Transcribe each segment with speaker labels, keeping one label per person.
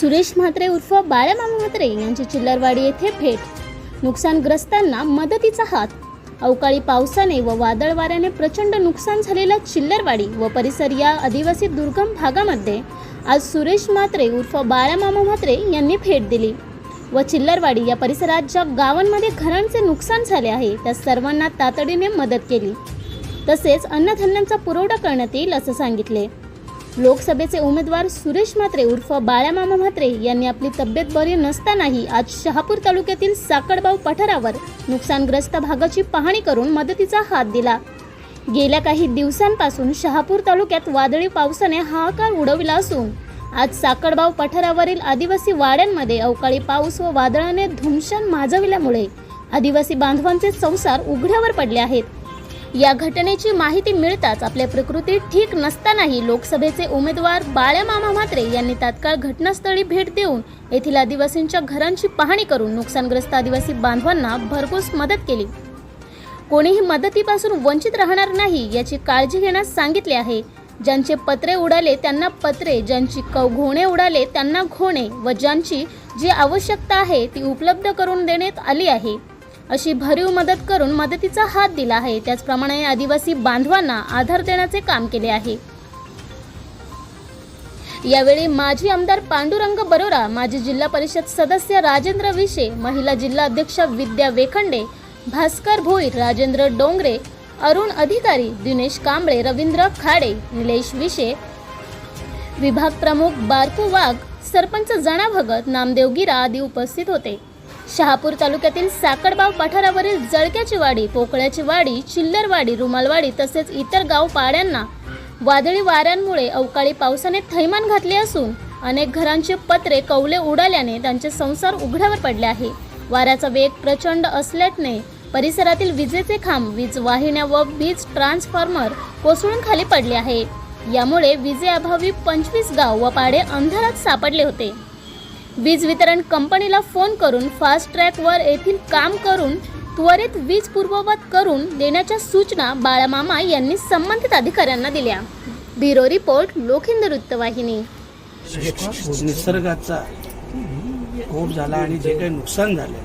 Speaker 1: सुरेश म्हात्रे उर्फ बाळामामा म्हात्रे यांची चिल्लरवाडी येथे भेट. नुकसानग्रस्तांना मदतीचा हात. अवकाळी पावसाने व वादळ वाऱ्याने प्रचंड नुकसान झालेल्या चिल्लरवाडी व परिसर या आदिवासी दुर्गम भागामध्ये आज सुरेश म्हात्रे उर्फ बाळामामा म्हात्रे यांनी भेट दिली. व चिल्लरवाडी या परिसरात ज्या गावांमध्ये घरांचे नुकसान झाले आहे त्या सर्वांना तातडीने मदत केली. तसेच अन्नधान्यांचा पुरवठा करण्यात येईल असं सांगितले. लोकसभेचे उमेदवार सुरेश म्हात्रे उर्फ बाळ्यामामा म्हात्रे यांनी आपली तब्येत बरी नसतानाही आज शहापूर तालुक्यातील साकडबाव पठारावर नुकसानग्रस्त भागाची पाहणी करून मदतीचा हात दिला. गेल्या काही दिवसांपासून शहापूर तालुक्यात वादळी पावसाने हाहाकार उडविला असून आज साकडबाव पठारावरील आदिवासी वाड्यांमध्ये अवकाळी पाऊस व वादळाने धुमशान माजविल्यामुळे आदिवासी बांधवांचे संसार उघड्यावर पडले आहेत. या घटनेची माहिती मिळताच आपल्या प्रकृती ठीक नसतानाही लोकसभेचे उमेदवार बाळ्यामामा म्हात्रे यांनी तात्काळ घटनास्थळी भेट देऊन येथील आदिवासींच्या घरांची पाहणी करून नुकसानग्रस्त आदिवासी बांधवांना भरघोस मदत केली. कोणीही मदतीपासून वंचित राहणार नाही याची काळजी घेण्यास सांगितले आहे. ज्यांचे पत्रे उडाले त्यांना पत्रे ज्यांची क घोणे उडाले त्यांना घोणे व ज्यांची जी आवश्यकता आहे ती उपलब्ध करून देण्यात आली आहे. अशी भरीव मदत करून मदतीचा हात दिला आहे. त्याचप्रमाणे आदिवासी बांधवांना आधार देण्याचे काम केले आहे. यावेळी माजी आमदार पांडुरंग बरोरा माजी जिल्हा परिषद सदस्य राजेंद्र विशे महिला जिल्हा अध्यक्ष विद्या वेखंडे भास्कर भोईर राजेंद्र डोंगरे अरुण अधिकारी दिनेश कांबळे रवींद्र खाडे निलेश विशे विभाग प्रमुख बारकू वाघ सरपंच जणा भगत नामदेव गिरा आदी उपस्थित होते. शहापूर तालुक्यातील साकडबाव पठारावरील जळक्याची वाडी पोकळ्याची वाडी चिल्लरवाडी रुमालवाडी तसेच इतर गाव पाड्यांना वादळी वाऱ्यांमुळे अवकाळी पावसाने थैमान घातले असून अनेक घरांचे पत्रे कवले उडाल्याने त्यांचे संसार उघड्यावर पडले आहे. वाऱ्याचा वेग प्रचंड असल्याने परिसरातील विजेचे खांब वीज वाहिन्या व वीज ट्रान्सफॉर्मर कोसळून खाली पडले आहे. यामुळे विजेअभावी पंचवीस गाव व पाडे अंधारात सापडले होते. वीज वितरण कंपनीला फोन करून फास्ट ट्रॅकवर येथील काम करून त्वरित वीज पूर्ववत करून देण्याच्या सूचना बाळामामा यांनी संबंधित अधिकाऱ्यांना दिल्या. ब्युरो रिपोर्ट लोखिंद वृत्तवाहिनी
Speaker 2: निसर्गाचा खूप झाला आणि जे काही नुकसान झालं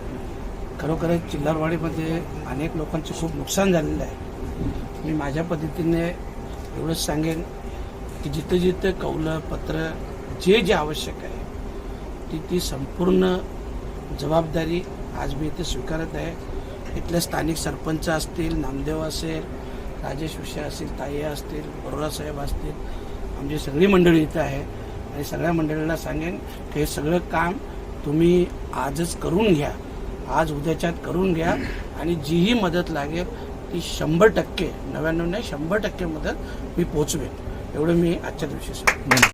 Speaker 2: खरोखरच चिल्लारवाडीमध्ये अनेक लोकांचे खूप नुकसान झालेलं आहे. मी माझ्या पद्धतीने एवढंच सांगेन की जिथं जिथं कौलं पत्र जे जे आवश्यक आहे ती ती संपूर्ण जबाबदारी आज मी इथे स्वीकारत आहे. इथले स्थानिक सरपंच असतील नामदेव असेल राजेश विषय असतील ताई असतील बरोरा साहेब असतील आमची सगळी मंडळी इथं आहे. आणि सगळ्या मंडळीला सांगेन की हे सगळं काम तुम्ही आजच करून घ्या. आज उद्याच्यात करून घ्या. आणि जीही मदत लागेल ती शंभर टक्के नव्याण्णव नाही शंभर टक्के मदत मी पोचवेन. एवढं मी आजच्या दिवशी सांगतो